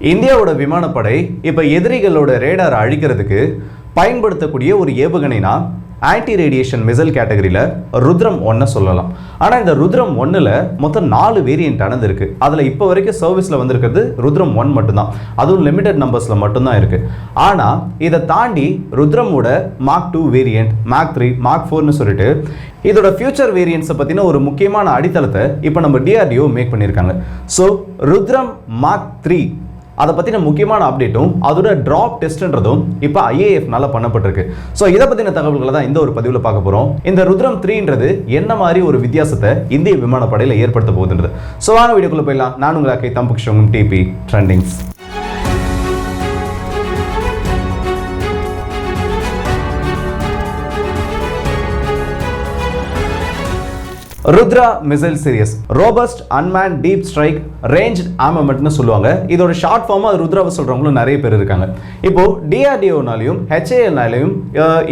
இந்தியாவோட விமானப்படை இப்போ எதிரிகளோட ரேடாரை அழிக்கிறதுக்கு பயன்படுத்தக்கூடிய ஒரு ஏவுகணைனா ஆன்டி ரேடியேஷன் மிசல் கேட்டகரியில் ருத்ரம் ஒன்றை சொல்லலாம். ஆனால் இந்த ருத்ரம் ஒன்றில் மொத்தம் நாலு வேரியன்ட் இருக்குது அதில் இப்போ வரைக்கும் சர்வீஸில் வந்திருக்கிறது ருத்ரம் ஒன் மட்டும்தான். அதுவும் லிமிடெட் நம்பர்ஸில் மட்டும்தான் இருக்குது ஆனால் இதை தாண்டி ருத்ரமோட mark two variant mark three mark ஃபோர்னு சொல்லிட்டு இதோட ஃபியூச்சர் வேரியன்ட்ஸை பற்றின ஒரு முக்கியமான அடித்தளத்தை இப்போ நம்ம டிஆர்டிஓ மேக் பண்ணியிருக்காங்க ஸோ ருத்ரம் மார்க் த்ரீ அதை பற்றின முக்கியமான அப்டேட்டும் அதோட ட்ராப் டெஸ்ட்ன்றதும் இப்போ ஐஏஎஃப்னால பண்ணப்பட்டிருக்கு. ஸோ இதை பற்றின தகவல்களை தான் இந்த ஒரு பதிவில் பார்க்க போகிறோம் இந்த ருத்ரம் த்ரீன்றது என்ன மாதிரி ஒரு வித்தியாசத்தை இந்திய விமானப்படையில் ஏற்படுத்த போகுதுன்றது. ஸோ வாங்க வீடியோக்குள்ளே போயிடலாம். நான் உங்கள் அக்கை DP trendings Rudra missile series robust unmanned deep strike range ஆமமெண்ட்னு சொல்லுவாங்க. இதோட ஷார்ட் ஃபார்மாக ருத்ராவை சொல்கிறவங்களும் நிறைய பேர் இருக்காங்க. இப்போ டிஆர்டிஓனாலையும் ஹெச்ஏஎல்னாலையும்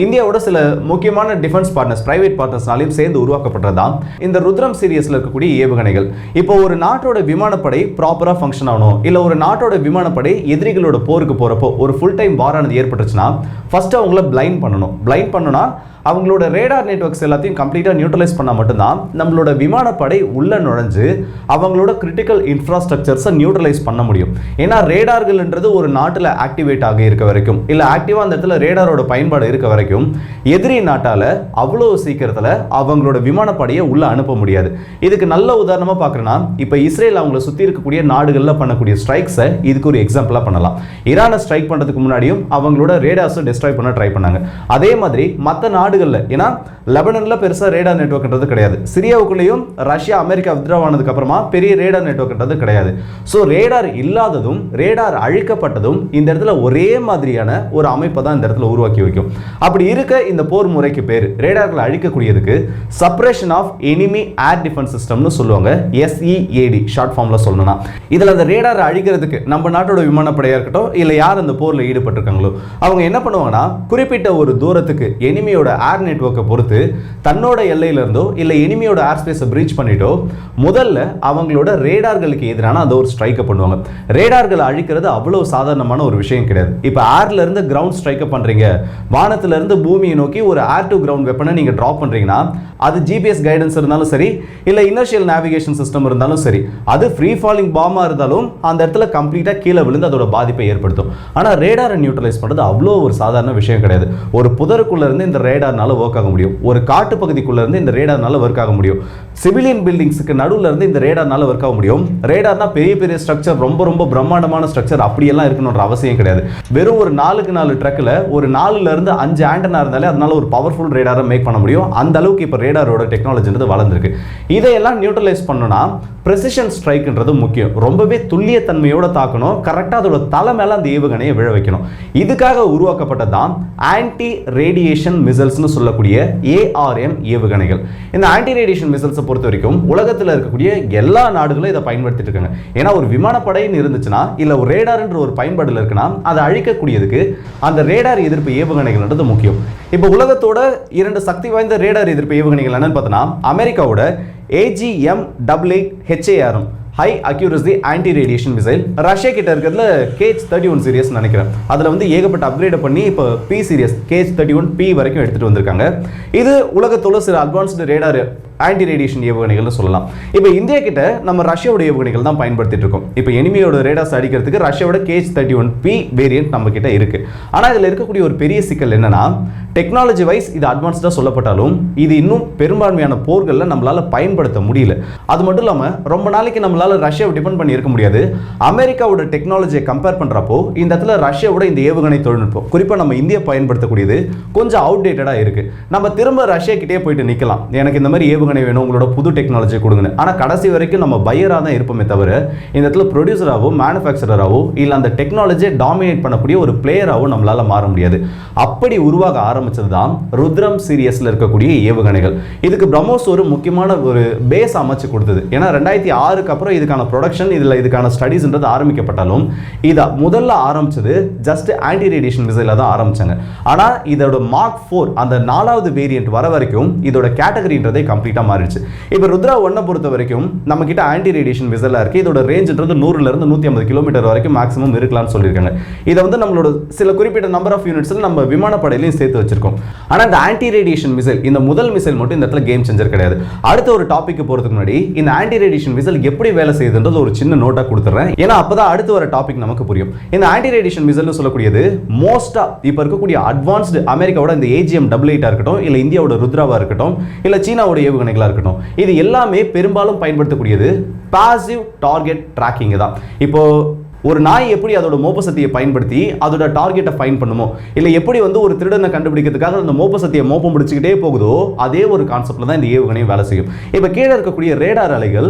இந்தியாவோட சில முக்கியமான டிஃபென்ஸ் பார்ட்னர்ஸ் பிரைவேட் பார்ட்னர்ஸ்னாலையும் சேர்ந்து உருவாக்கப்பட்டது தான் இந்த ருத்ரம் சீரியஸில் இருக்கக்கூடிய ஏவுகணைகள். இப்போ ஒரு நாட்டோட விமானப்படை ப்ராப்பராக ஃபங்க்ஷன் ஆகணும். இல்லை ஒரு நாட்டோட விமானப்படை எதிரிகளோட போருக்கு போகிறப்போ ஒரு ஃபுல் டைம் வாரானது ஏற்பட்டுச்சுன்னா ஃபஸ்ட்டு அவங்கள பிளைண்ட் பண்ணணும். பிளைண்ட் பண்ணோன்னா அவங்களோட ரேடார் நெட்ஒர்க்ஸ் எல்லாத்தையும் கம்ப்ளீட்டாக நியூட்ரலைஸ் பண்ணால் மட்டும்தான் நம்மளோட விமானப்படை உள்ள நுழைஞ்சு அவங்களோட கிரிட்டிக்கல் இன்ஃப்ராஸ்ட்ரக்சர்ஸை நியூட்ரலைஸ் பண்ண முடியும். ஏன்னா ரேடார்கள்ன்றது ஒரு நாட்டில் ஆக்டிவேட் ஆகி இருக்க வரைக்கும் இல்லை ஆக்டிவாக அந்த இடத்துல ரேடாரோட பயன்பாடு இருக்க வரைக்கும் எதிரி நாட்டால் அவ்வளோ சீக்கிரத்தில் அவங்களோட விமானப்படையை உள்ள அனுப்ப முடியாது. இதுக்கு நல்ல உதாரணமாக பார்க்குறேன்னா இப்போ இஸ்ரேல் அவங்கள சுற்றி இருக்கக்கூடிய நாடுகளில் பண்ணக்கூடிய ஸ்ட்ரைக்ஸை இதுக்கு ஒரு எக்ஸாம்பிளாக பண்ணலாம். ஈரானை ஸ்ட்ரைக் பண்ணுறதுக்கு முன்னாடியும் அவங்களோட ரேடார்ஸை டிஸ்ட்ராய் பண்ண ட்ரை பண்ணாங்க. அதே மாதிரி மற்ற நாடு நாடுகளில். ஏன்னா லெபனனில் பெருசாக ரேடார் நெட்ஒர்க்ன்றது கிடையாது. சிரியாவுக்குள்ளேயும் ரஷ்யா அமெரிக்கா வித்ராவானதுக்கு அப்புறமா பெரிய ரேடார் நெட்ஒர்க்ன்றது கிடையாது. ஸோ ரேடார் இல்லாததும் ரேடார் அழிக்கப்பட்டதும் இந்த இடத்துல ஒரே மாதிரியான ஒரு அமைப்பை தான் இந்த இடத்துல உருவாக்கி வைக்கும். அப்படி இருக்க இந்த போர் முறைக்கு பேர் ரேடார்களை அழிக்கக்கூடியதுக்கு suppression of enemy air defence சிஸ்டம்னு சொல்லுவாங்க எஸ்இஏடி ஷார்ட் ஃபார்மில் சொல்லணும்னா. இதில் அந்த ரேடாரை அழிக்கிறதுக்கு நம்ம நாட்டோட விமானப்படையாக இருக்கட்டும் இல்லை யார் அந்த போரில் ஈடுபட்டிருக்காங்களோ அவங்க என்ன பண்ணுவாங்கன்னா குறிப்பிட்ட ஒரு தூரத்துக்கு எனிமியோட ஏர் நெட்ஒர்க்கை பொறுத்து தன்னோட எல்லையிலேருந்தோ இல்லை எனிமியோட ஏர் ஸ்பேஸை பிரீச் பண்ணிட்டோ முதல்ல அவங்களோட ரேடார்களுக்கு எதிரான அந்த ஒரு ஸ்ட்ரைக்கை பண்ணுவாங்க. ரேடார்களை அழிக்கிறது அவ்வளோ சாதாரணமான ஒரு விஷயம் கிடையாது. இப்போ ஏர்லேருந்து கிரவுண்ட் ஸ்ட்ரைக்கை பண்ணுறீங்க வானத்திலேருந்து பூமியை நோக்கி ஒரு ஏர் டு கிரவுண்ட் வெப்பனை நீங்கள் ட்ராப் பண்ணுறீங்கன்னா அது ஜிபிஎஸ் கைடன்ஸ் இருந்தாலும் சரி இல்லை இனர்ஷியல் நேவிகேஷன் சிஸ்டம் இருந்தாலும் சரி அது ஃப்ரீ ஃபாலிங் பாமாக இருந்தாலும் அந்த இடத்துல கம்ப்ளீட்டாக கீழே விழுந்து அதோட பாதிப்பை ஏற்படுத்தும். ஆனால் ரேடாரை நியூட்ரலைஸ் பண்ணுறது அவ்வளோ ஒரு சாதாரண விஷயம் கிடையாது. ஒரு புதருக்குள்ளேருந்து இருந்து இந்த ரேடார்னால ஒர்க் ஆக முடியும். ஒரு காட்டு பகுதிக்குள்ள இருந்து இந்த ரேடார்னால ஒர்க் ஆக முடியும். சிவிலியன் பில்டிங்ஸுக்கு நடுவில் இருந்து இந்த ரேடார்னால ஒர்க் ஆக முடியும். ரேடார்னா பெரிய பெரிய ஸ்ட்ரக்சர் ரொம்ப ரொம்ப பிரம்மாண்டமான ஸ்ட்ரக்சர் அப்படியெல்லாம் இருக்கணுன்ற அவசியம் கிடையாது. வெறும் ஒரு நாலுக்கு நாலு ட்ரக்கில் ஒரு நாலுல இருந்து அஞ்சு ஆண்டனா இருந்தாலே அதனால ஒரு பவர்ஃபுல் ரேடாரை மேக் பண்ண முடியும். அந்த அளவுக்கு இப்போ ரேடாரோட டெக்னாலஜின்றது வளர்ந்துருக்கு. இதையெல்லாம் நியூட்ரலைஸ் பண்ணணும்னா ப்ரெசிஷன் ஸ்ட்ரைக்ன்றது முக்கியம். ரொம்பவே துல்லியத்தன்மையோட தாக்கணும். கரெக்டாக அதோட தலை மேலே அந்த ஏவுகணையை விழ வைக்கணும். இதுக்காக உருவாக்கப்பட்டது தான் ஆன்டி ரேடியேஷன் மிசல்ஸ்னு சொல்லக்கூடிய ஏஆர்எம் ஏவுகணைகள். இந்த ஆன்டி ரேடியேஷன் மிசல்ஸை பொறுத்த வரைக்கும் உலகத்தில் இருக்கக்கூடிய எல்லா நாடுகளும் இதை பயன்படுத்திட்டு இருக்காங்க. ஏன்னா ஒரு விமானப்படைன்னு இருந்துச்சுன்னா இல்லை ஒரு ரேடார்ன்ற ஒரு பயன்பாடில் இருக்குன்னா அதை அழிக்கக்கூடியதுக்கு அந்த ரேடார் எதிர்ப்பு ஏவுகணைகள்ன்றது முக்கியம். இப்போ உலகத்தோட இரண்டு சக்தி வாய்ந்த ரேடார் எதிர்ப்பு ஏவுகணைகள் என்னன்னு பார்த்தோன்னா அமெரிக்காவோட AGM double eight HARM high accuracy anti radiation missile Russia கிட்ட இருக்கிறதுல கேஜ் தேர்ட்டி ஒன் சீரியஸ் நினைக்கிறேன். அதில் வந்து ஏகப்பட்ட அப்கிரேட் பண்ணி இப்போ B series Kh thirty one B வரைக்கும் எடுத்துகிட்டு வந்திருக்காங்க. இது உலகத்தோட சில அட்வான்ஸ்டு ரேடார் ஆன்டி ரேடியேஷன் ஏவுகணைகள்னு சொல்லலாம். இப்போ இந்தியா கிட்ட நம்ம ரஷ்யாவோட ஏவுகணைகள் தான் பயன்படுத்திட்டு இருக்கோம் இப்போ எனிமியோட ரேடாஸ் அடிக்கிறதுக்கு ரஷ்யாவோட Kh thirty one B variant நம்ம கிட்ட இருக்கு. ஆனால் இதில் இருக்கக்கூடிய ஒரு பெரிய சிக்கல் என்னன்னா டெக்னாலஜி வைஸ் இது அட்வான்ஸ்டாக சொல்லப்பட்டாலும் இது இன்னும் பெரும்பான்மையான போர்களில் நம்மளால் பயன்படுத்த முடியல. அது மட்டும் இல்லாமல் ரொம்ப நாளைக்கு நம்மளால் ரஷ்யாவை டிபெண்ட் பண்ணி இருக்க முடியாது. அமெரிக்காவோட டெக்னாலஜியை கம்பேர் பண்ணுறப்போ இந்த இடத்துல ரஷ்யாவோட இந்த ஏவுகணை தொழில்நுட்பம் குறிப்பாக நம்ம இந்தியா பயன்படுத்தக்கூடியது கொஞ்சம் அவுடேட்டடாக இருக்கு. நம்ம திரும்ப ரஷ்யா கிட்டே போயிட்டு நிற்கலாம் எனக்கு இந்த மாதிரி ஏவுகணை வேணும் உங்களோட புது டெக்னாலஜி கொடுங்க ஆனால் கடைசி வரைக்கும் நம்ம பையராக தான் இருப்போமே தவிர இந்த இடத்துல ப்ரொடியூசராகவோ மேனுஃபேக்சரராகவோ இல்லை அந்த டெக்னாலஜியை டாமினேட் பண்ணக்கூடிய ஒரு பிளேயராகவோ நம்மளால மாற முடியாது. அப்படி உருவாக ஆரம்பித்தது தான் ருத்ரம் சீரியஸில் இருக்கக்கூடிய ஏவுகணைகள். இதுக்கு பிரம்மோஸ் ஒரு முக்கியமான ஒரு பேஸ் அமைச்சு கொடுத்தது. ஏன்னா ரெண்டாயிரத்தி ஆறுக்கு அப்புறம் இதுக்கான ப்ரொடக்ஷன் இதில் இதுக்கான ஸ்டடீஸ்ன்றது ஆரம்பிக்கப்பட்டாலும் இதை முதல்ல ஆரம்பிச்சது ஜஸ்ட் ஆன்டி ரேடியேஷன் மிசைலில் தான் ஆரம்பிச்சாங்க. ஆனால் இதோட மார்க் ஃபோர் அந்த நாலாவது வேரியன்ட் வர வரைக்கும் இதோட கேட்டகரின்றதே கம்ப்ளீட்டாக டார்கெட்டாக மாறிடுச்சு. இப்போ ருத்ரா ஒன்னை பொறுத்த வரைக்கும் நம்மக்கிட்ட ஆன்டி ரேடியேஷன் விசலாக இருக்குது இதோட ரேஞ்சுன்றது நூறுலேருந்து நூற்றி ஐம்பது கிலோமீட்டர் வரைக்கும் மேக்ஸிமம் இருக்கலாம்னு சொல்லியிருக்காங்க. இதை வந்து நம்மளோட சில குறிப்பிட்ட நம்பர் ஆஃப் யூனிட்ஸில் நம்ம விமானப்படையிலையும் சேர்த்து வச்சிருக்கோம். ஆனால் இந்த ஆன்டி ரேடியேஷன் மிசைல் இந்த முதல் மிசைல் மட்டும் இந்த இடத்துல கேம் சேஞ்சர் கிடையாது. அடுத்த ஒரு டாபிக் போகிறதுக்கு முன்னாடி இந்த ஆன்டி ரேடியேஷன் மிசைல் எப்படி வேலை செய்யுதுன்றது ஒரு சின்ன நோட்டாக கொடுத்துறேன். ஏன்னா அப்போ தான் அடுத்து வர டாபிக் நமக்கு புரியும். இந்த ஆன்டி ரேடியேஷன் மிசைல்னு சொல்லக்கூடியது மோஸ்ட்டாக இப்போ இருக்கக்கூடிய அட்வான்ஸ்டு அமெரிக்காவோட இந்த ஏஜிஎம் டபுள் எயிட்டாக இருக்கட்டும் இல்லை இந்தியாவோட ருத்ராவாக இருக்கட்டும் இல்லை சீனாவோட ஏவுகணை ஏவுகணைகளா இருக்கட்டும். இது எல்லாமே பெரும்பாலும் பயன்படுத்தக்கூடியது பாசிவ் டார்கெட் ட்ராக்கிங் தான். இப்போ ஒரு நாய் எப்படி அதோட மோப்ப சக்தியை பயன்படுத்தி அதோட டார்கெட்டை ஃபைன் பண்ணுமோ? இல்லை எப்படி வந்து ஒரு திருடனை கண்டுபிடிக்கிறதுக்காக அந்த மோப்ப சக்தியை மோப்பம் பிடிச்சிக்கிட்டே போகுதோ அதே ஒரு கான்செப்டில் தான் இந்த ஏவுகணையும் வேலை செய்யும். இப்போ கீழே இருக்கக்கூடிய ரேடார் அலைகள்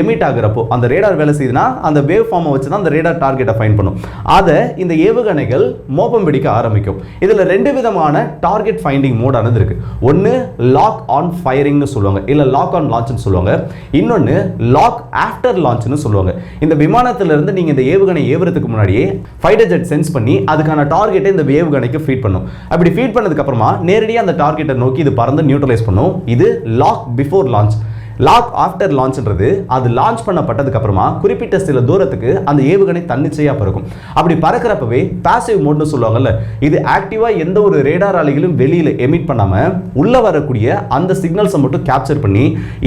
எமிட் ஆகிறப்போ அந்த ரேடார் வேலை செய்யுதுன்னா அந்த வேவ் ஃபார்மை வச்சு தான் அந்த ரேடார் டார்கெட்டை ஃபைன் பண்ணும். அதை இந்த ஏவுகணைகள் மோப்பம் பிடிக்க ஆரம்பிக்கும். இதில் ரெண்டு விதமான டார்கெட் ஃபைண்டிங் மோடானது இருக்குது ஒன்று லாக் ஆன் ஃபயரிங்னு சொல்லுவாங்க. இல்லை லாக் ஆன் லான்ச்னு சொல்லுவாங்க. இன்னொன்று லாக் ஆஃப்டர் லான்ச்னு சொல்லுவாங்க. இந்த விமானத்திலிருந்து நீங்கள் இந்த ஏவுகணை ஏவுறதுக்கு முன்னாடியே ஃபைட்டர் ஜெட் சென்ஸ் பண்ணி அதுக்கான டார்கெட்டை இந்த ஏவுகணைக்கு ஃபீட் பண்ணும். அப்படி ஃபீட் பண்ணதுக்கப்புறமா நேரடியாக அந்த டார்கெட்டை நோக்கி இது பறந்து நியூட்ரலைஸ் பண்ணும். இது lock before launch lock after லான்ச்ன்றது அது லான்ச் பண்ணப்பட்டதுக்கு அப்புறமா குறிப்பிட்ட சில தூரத்துக்கு அந்த ஏவுகணை தன்னிச்சையா பறக்கும். அப்படி பறக்கிறப்பவே பாசிவ் மோட்னு சொல்லுவாங்கல்ல இது ஆக்டிவா எந்த ஒரு ரேடார் அலைகளும் வெளியில எமிட் பண்ணாம உள்ள வரக்கூடிய அந்த சிக்னல்ஸை மட்டும் கேப்சர் பண்ணி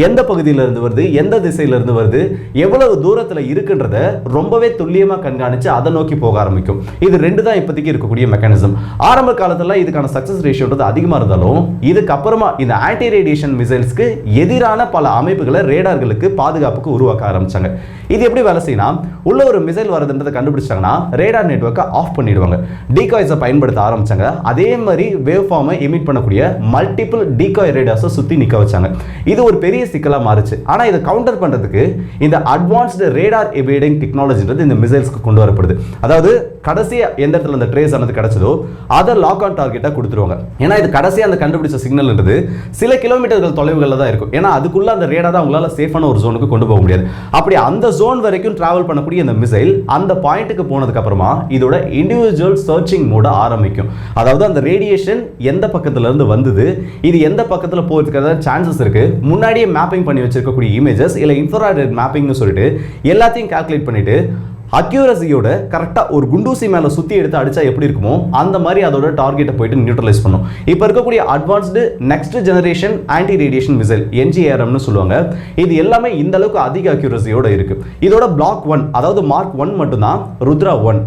எந்த பகுதியில இருந்து வருது எந்த திசையில இருந்து வருது எவ்வளவு தூரத்துல இருக்குன்றத ரொம்பவே துல்லியமா கண்காணிச்சு அதை நோக்கி போக ஆரம்பிக்கும். இது ரெண்டு தான் இப்போதைக்கு இருக்கக்கூடிய மெக்கானிசம் ஆரம்ப காலத்துல இதுக்கான சக்சஸ் ரேஷியோன்றது அதிகமா இருந்தாலும் இதுக்கப்புறமா இந்த ஆன்டி ரேடியேஷன் மிசைல்ஸ்க்கு எதிரான பல அமைப்புகளை ரேடார்களுக்கு பாதுகாப்புக்கு உருவாக்க ஆரம்பிச்சாங்க. இது எப்படி வேலை செய்யணும் உள்ள ஒரு மிசைல் வருதுன்றதை கண்டுபிடிச்சாங்கன்னா ரேடார் நெட்ஒர்க்கை ஆஃப் பண்ணிடுவாங்க. டீகாய்ஸை பயன்படுத்த ஆரம்பிச்சாங்க. அதே மாதிரி வேவ் ஃபார்மை எமிட் பண்ணக்கூடிய மல்டிபிள் டீகாய் ரேடார்ஸை சுற்றி நிற்க வச்சாங்க. இது ஒரு பெரிய சிக்கலாக மாறுச்சு. ஆனால் இதை கவுண்டர் பண்ணுறதுக்கு இந்த அட்வான்ஸ்டு ரேடார் எவேடிங் டெக்னாலஜின்றது இந்த மிசைல்ஸ்க்கு கொண்டு வரப்படுது. அதாவது கடைசியாக எந்த இடத்துல அந்த ட்ரேஸ் ஆனது கிடச்சதோ அதை லாக் ஆன் டார்கெட்டாக கொடுத்துருவாங்க. ஏன்னா இது கடைசியாக அந்த கண்டுபிடிச்ச சிக்னல்ன்றது சில கிலோமீட்டர்கள் தொலைவுகளில் தான் இருக்கும். ஏன்னா அதுக்குள்ளே அந்த ரேடார் தான் உங்களால் சேஃபான ஒரு ஜோனுக்கு கொண்டு போக முடியாது. அப்படி அந்த ஜோன் வரைக்கும் டிராவல் பண்ணக்கூடிய இந்த மிசைல் அந்த பாயிண்ட்டுக்கு போனதுக்கப்புறமா இதோட இண்டிவிஜுவல் சர்ச்சிங் மோட ஆரம்பிக்கும். அதாவது அந்த ரேடியேஷன் எந்த பக்கத்துலேருந்து வந்தது இது எந்த பக்கத்தில் போகிறதுக்கான சான்சஸ் இருக்கு முன்னாடியே மேப்பிங் பண்ணி வச்சிருக்கக்கூடிய இமேஜஸ் இல்லை இன்ஃப்ராரெட் மேப்பிங்னு சொல்லிட்டு எல்லாத்தையும் கால்குலேட் பண்ணிவிட்டு அக்யூரசியோட கரெக்டாக ஒரு குண்டூசி மேலே சுற்றி எடுத்து அடித்தா எப்படி இருக்குமோ அந்த மாதிரி அதோட டார்கெட்டை போயிட்டு நியூட்ரலைஸ் பண்ணும். இப்போ இருக்கக்கூடிய advanced next generation anti radiation missile என்ஜிஆர்எம்னு சொல்லுவாங்க. இது எல்லாமே இந்த அளவுக்கு அதிக அக்யூரசியோட இருக்கு. இதோட பிளாக் ஒன் அதாவது மார்க் ஒன் மட்டும்தான் Rudra one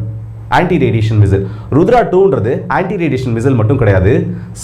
anti radiation missile Rudra டூன்றது anti radiation missile மட்டும் கிடையாது.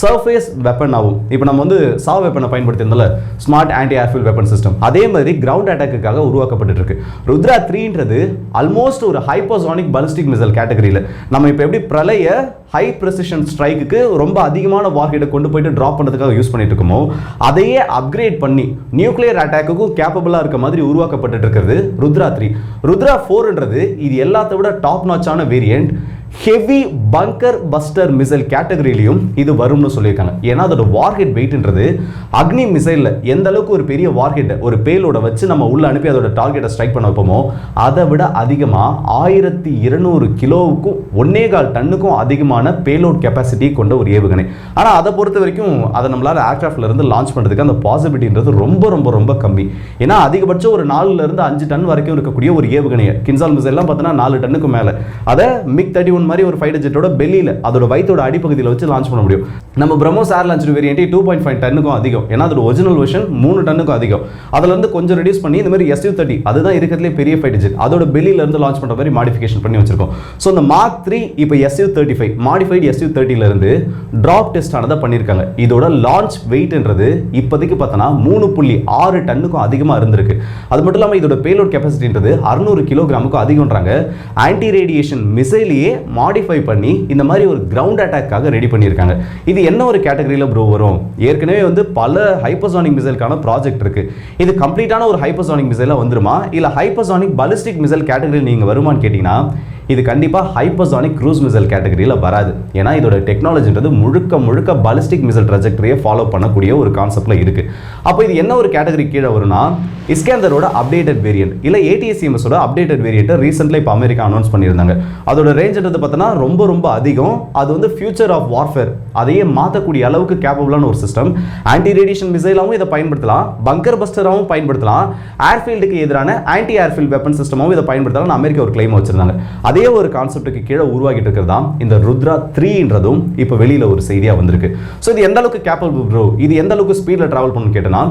சர்ஃபேஸ் வெப்பன் ஆகும். இப்போ நம்ம வந்து சா வெப்பனை பயன்படுத்தியிருந்தோம்ல smart anti airfield weapon system அதே மாதிரி கிரவுண்ட் அட்டாக்குக்காக உருவாக்கப்பட்டு இருக்கு ருத்ரா த்ரீன்றது ஆல்மோஸ்ட் ஒரு ஹைப்போசானிக் பலிஸ்டிக் மிசைல் கேட்டகரியில் நம்ம இப்போ எப்படி பிரளைய ஹை ப்ரெசிஷன் ஸ்ட்ரைக்குக்கு ரொம்ப அதிகமான வார்ஹெட்டை கொண்டு போயிட்டு ட்ராப் பண்ணுறதுக்காக யூஸ் பண்ணிட்டு இருக்கோமோ அதையே அப்கிரேட் பண்ணி நியூக்ளியர் அட்டாக்குக்கும் கேப்பபிளாக இருக்க மாதிரி உருவாக்கப்பட்டு இருக்கிறது ருத்ரா த்ரீ ருத்ரா ஃபோர்ன்றது இது எல்லாத்த விட top நாச்சான variant And. Heavy bunker buster missile கேட்டகரியிலையும் இது வரும்னு சொல்லியிருக்காங்க. ஏன்னா அதோட வார்ஹெட் வெயிட்ன்றது அக்னி மிசைலில் எந்த அளவுக்கு ஒரு பெரிய வார்ஹெட்டை ஒரு பேலோட வச்சு நம்ம உள்ளே அனுப்பி அதோட டார்கெட்டை ஸ்ட்ரைக் பண்ண வைப்போமோ அதை விட அதிகமாக ஆயிரத்தி இருநூறு கிலோவுக்கும் ஒன்னே கால் டன்னுக்கும் அதிகமான பேலோட் கெப்பாசிட்டி கொண்ட ஒரு ஏவுகணை. ஆனால் அதை பொறுத்த வரைக்கும் அதை நம்மளால் ஏர்க்ராஃப்ட்ல இருந்து லான்ச் பண்ணுறதுக்கு அந்த பாசிபிலிட்டின்றது ரொம்ப ரொம்ப ரொம்ப கம்மி. ஏன்னா அதிகபட்சம் ஒரு நாலுல இருந்து அஞ்சு டன் வரைக்கும் இருக்கக்கூடிய ஒரு ஏவுகணையை கின்சால் மிசைல்லாம் பார்த்தோன்னா நாலு டன்னுக்கு மேலே. அதை மிக் தேர்ட்டி ஒன் மாதிரி ஒரு ஃபைட்டர் ஜெட்டோட பெல்லியில் அதோட வயிற்றோட அடிப்பகுதியில் வச்சு லான்ச் பண்ண முடியும். நம்ம BrahMos air launch variant two point five டன்னுக்கும் அதிகம். ஏன்னா அதோட ஒரிஜினல் வெர்ஷன் மூணு டன்னுக்கும் அதிகம். அதில் இருந்து கொஞ்சம் ரெடியூஸ் பண்ணி இந்த மாதிரி எஸ் யூ தேர்ட்டி அதுதான் இருக்கிறதுலே பெரிய ஃபைட்டர் ஜெட் அதோட பெல்லியில இருந்து லான்ச் பண்ணுற மாதிரி மாடிஃபிகேஷன் பண்ணி வச்சிருக்கோம். ஸோ இந்த மார்க் த்ரீ இப்போ SU thirty five modified SU தேர்ட்டில இருந்து ட்ராப் டெஸ்ட் ஆனதை பண்ணியிருக்காங்க. இதோட லான்ச் வெயிட்ன்றது இப்போதைக்கு பார்த்தோன்னா மூணு புள்ளி ஆறு டன்னுக்கும் அதிகமாக இருந்திருக்கு. அது மட்டும் இல்லாமல் இதோட பேலோட் கெப்பாசிட்டின்றது அறுநூறு கிலோகிராமுக்கும் அதிகம்ன்றாங்க. ஆன்டி ரேடியேஷன் மிசைலையே மாடிஃபை பண்ணி இந்த மாதிரி ஒரு கிரவுண்ட் அட்டாக்காக ரெடி பண்ணியிருக்காங்க. இது என்ன ஒரு கேட்டகரியில் ப்ரோ வரும்? ஏற்கனவே வந்து பல ஹைப்பர்சானிக் மிசைலுக்கான ப்ராஜெக்ட் இருக்குது இது கம்ப்ளீட்டான ஒரு ஹைப்பர்சானிக் மிசைலாக வந்துருமா? இல்லை ஹைப்பர்சானிக் பலிஸ்டிக் மிசைல் கேட்டகரியில் நீங்கள் வருமான்னு கேட்டிங்கன்னா இது கண்டிப்பாக ஹைப்பர்சானிக் க்ரூஸ் மிசைல் கேட்டகரியில் வராது. ஏன்னா இதோட டெக்னாலஜின்றது முழுக்க முழுக்க பாலிஸ்டிக் மிசைல் ட்ரஜெக்டரியை ஃபாலோ பண்ணக்கூடிய ஒரு கான்செப்டில் இருக்குது அப்போ இது என்ன ஒரு கேட்டகரி கீழே வரும்னா இஸ்கேந்தரோட அப்டேட்டட் வேரியன்ட் இல்லை ஏடிஎஸ்சிஎம்எஸோட அப்டேட்டட் வேரியண்ட்டை ரீசெண்ட்லி இப்போ அமெரிக்கா அனௌன்ஸ் பண்ணியிருந்தாங்க. அதோட ரேஞ்சுன்றது பார்த்தோன்னா ரொம்ப ரொம்ப அதிகம். அது வந்து ஃபியூச்சர் ஆஃப் வார்ஃபேர் அதையே மாற்றக்கூடிய அளவுக்கு கேப்பபிளான ஒரு சிஸ்டம் ஆன்டி ரேடியேஷன் மிசைலாகவும் இதை பயன்படுத்தலாம். பங்கர் பஸ்டராகவும் பயன்படுத்தலாம். ஏர்ஃபீல்டுக்கு எதிரான ஆன்டி ஏர்ஃபீல்டு வெப்பன் சிஸ்டமாகவும் இதை பயன்படுத்தலாம் அமெரிக்கா ஒரு கிளைம் வச்சிருந்தாங்க. அதே ஒரு கான்செப்ட்டுக்கு கீழே உருவாக்கிட்டு இருக்கிறது தான் இந்த ருத்ரா த்ரீன்றதும் இப்போ வெளியில் ஒரு செய்தியாக வந்திருக்கு. ஸோ இது எந்த அளவுக்கு கேப்பபிள் ப்ரோ இது எந்த அளவுக்கு ஸ்பீடில் ட்ராவல் பண்ணணும்னு கேட்டனா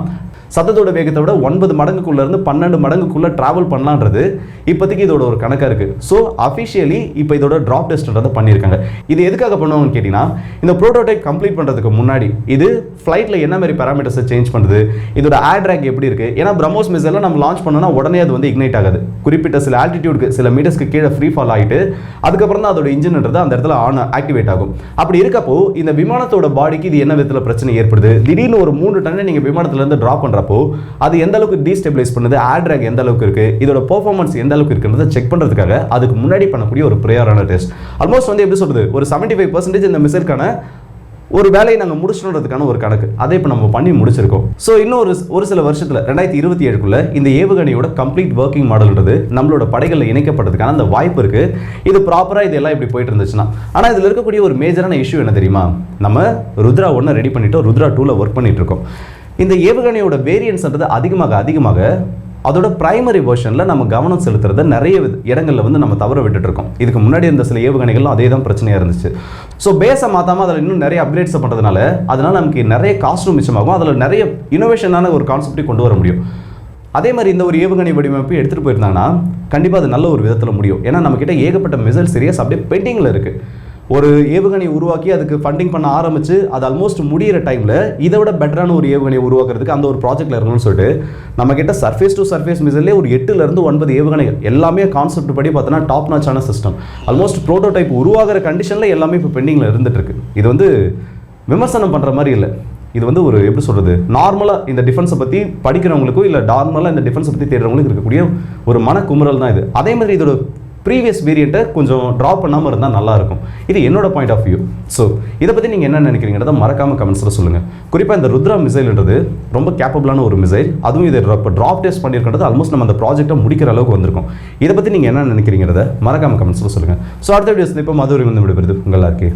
சத்தத்தோட வேகத்தை விட ஒன்பது மடங்குக்குள்ள இருந்து பன்னெண்டு மடங்குக்குள்ள டிராவல் பண்ணலான்றது இப்போதைக்கு இதோட ஒரு கணக்காக இருக்கு. ஸோ அஃபிஷியலி இப்போ இதோட ட்ராப் டெஸ்ட்ன்றதை பண்ணியிருக்காங்க. இது எதுக்காக பண்ணுவாங்கன்னு கேட்டிங்கன்னா இந்த ப்ரோட்டோடைப் கம்ப்ளீட் பண்ணுறதுக்கு முன்னாடி இது ஃப்ளைட்டில் என்ன மாதிரி பேராமீட்டர்ஸை சேஞ்ச் பண்ணுது இதோட ஏர் ட்ராக் எப்படி இருக்கு? ஏன்னா பிரம்மோஸ் மிசைல நம்ம லான்ச் பண்ணோன்னா உடனே அது வந்து இக்னைட் ஆகாது. குறிப்பிட்ட சில ஆல்டிடியூடுக்கு சில மீட்டர்ஸ்க்கு கீழே ஃப்ரீ ஃபால் ஆகிட்டு அதுக்கப்புறம் தான் அதோட இன்ஜின்ன்றது அந்த இடத்துல ஆன் ஆக்டிவேட் ஆகும். அப்படி இருக்கப்போ இந்த விமானத்தோட பாடிக்கு இது என்ன விதத்தில் பிரச்சனை ஏற்படுது? திடீர்னு ஒரு மூணு டன்னை நீங்கள் விமானத்துலேருந்து ட்ராப் பண்ணுறப்போ அது எந்த அளவுக்கு டீஸ்டெபிளைஸ் பண்ணுது ஏர் ட்ராக் எந்த அளவுக்கு இருக்கு இதோட பெர்ஃபார்மன்ஸ் எந்த அளவுக்கு இருக்குன்றதை செக் பண்ணுறதுக்காக அதுக்கு முன்னாடி பண்ணக்கூடிய ஒரு ப்ரேயரான டெஸ்ட் ஆல்மோஸ்ட் வந்து எப்படி சொல்றது ஒரு செவன்ட்டி ஃபைவ் பர்சன்டேஜ் இந்த மிசைலுக்கான ஒரு வேலையை நாங்கள் முடிச்சுன்றதுக்கான ஒரு கணக்கு. அதை இப்போ நம்ம பண்ணி முடிச்சிருக்கோம். ஸோ இன்னும் ஒரு ஒரு சில வருஷத்தில் ரெண்டாயிரத்தி இருபத்தி ஏழுக்குள்ள இந்த ஏவுகணையோட கம்ப்ளீட் ஒர்க்கிங் மாடல்ன்றது நம்மளோட படைகளில் இணைக்கப்படுறதுக்கான அந்த வாய்ப்பு இருக்கு. இது ப்ராப்பராக இதெல்லாம் இப்படி போயிட்டு இருந்துச்சுன்னா. ஆனால் இதில் இருக்கக்கூடிய ஒரு மேஜரான இஷ்யூ என்ன தெரியுமா? நம்ம ருத்ரா ஒன்று ரெடி பண்ணிட்டோம் ருத்ரா டூவில் ஒர்க் பண்ணிட்டு இருக்கோம். இந்த ஏவுகணையோட வேரியன்ஸ்ன்றது அதிகமாக அதிகமாக அதோட பிரைமரி வெர்ஷனில் நம்ம கவனம் செலுத்துறத நிறைய இடங்களில் வந்து நம்ம தவற விட்டுட்டு இருக்கோம் இதுக்கு முன்னாடி இருந்த சில ஏவுகணைகளும் அதே தான் பிரச்சனையாக இருந்துச்சு ஸோ பேஸை மாற்றாமல் அதில் இன்னும் நிறைய அப்கிரேட்ஸ் பண்ணுறதுனால அதனால் நமக்கு நிறைய காஸ்ட்டும் மிச்சமாகும். அதில் நிறைய இனோவேஷனான ஒரு கான்செப்டை கொண்டு வர முடியும். அதே மாதிரி இந்த ஒரு ஏவுகணை வடிவமைப்பு எடுத்துகிட்டு போயிருந்தாங்கன்னா கண்டிப்பாக அது நல்ல ஒரு விதத்தில் முடியும். ஏன்னா நம்மக்கிட்ட ஏகப்பட்ட மிசைல் சீரியஸ் அப்படியே பெண்டிங்கில் இருக்குது ஒரு ஏவுகணை உருவாக்கி அதுக்கு ஃபண்டிங் பண்ண ஆரம்பித்து அது ஆல்மோஸ்ட் முடியிற டைமில் இதை விட பெட்டரான ஒரு ஏவுகணை உருவாக்குறதுக்கு அந்த ஒரு ப்ராஜெக்டில் இருக்கணும்னு சொல்லிட்டு நம்ம சர்ஃபேஸ் டு சர்ஃபேஸ் மிசிலே ஒரு எட்டுலேருந்து ஒன்பது ஏவுகணைகள் எல்லாமே கான்செப்ட் படி பார்த்தோன்னா டாப் நாச்சான சிஸ்டம் ஆல்மோஸ்ட் ப்ரோட்டோடைப் உருவாகிற கண்டிஷனில் எல்லாமே இப்போ பெண்டிங்கில் இருந்துட்டு இருக்கு. இது வந்து விமர்சனம் பண்ணுற மாதிரி இல்லை. இது வந்து ஒரு எப்படி சொல்கிறது நார்மலாக இந்த டிஃபென்ஸை பற்றி படிக்கிறவங்களுக்கும் இல்லை நார்மலாக இந்த டிஃபென்ஸை பற்றி தேடுறவங்களுக்கு இருக்கக்கூடிய ஒரு மன குமுறல் தான் இது. அதே மாதிரி இதோட ப்ரீவியஸ் வேரியண்ட்டை கொஞ்சம் ட்ராப் பண்ணாமல் இருந்தால் நல்லாயிருக்கும். இது என்னோட பாயிண்ட் ஆஃப் வியூ ஸோ இதை பற்றி நீங்கள் என்ன நினைக்கிறீங்கிறத மறக்காமல் கமெண்ட்ஸில் சொல்லுங்கள் குறிப்பாக இந்த ருத்ரா மிசைல்ன்றது ரொம்ப கேப்பபிளான ஒரு மிசைல் அதுவும் இதை இப்போ ட்ராப் டெஸ்ட் பண்ணியிருக்கிறது ஆல்மோஸ்ட் நம்ம அந்த ப்ராஜெக்ட்டை முடிக்கிற அளவுக்கு வந்திருக்கும். இதை பற்றி நீங்கள் என்ன நினைக்கிறீங்கிறத மறக்காமல் கமெண்ட்ஸில் சொல்லுங்கள் ஸோ அடுத்த வீடியோஸ் இப்போ மதுரை வந்து விடுபடுது உங்களா இருக்கே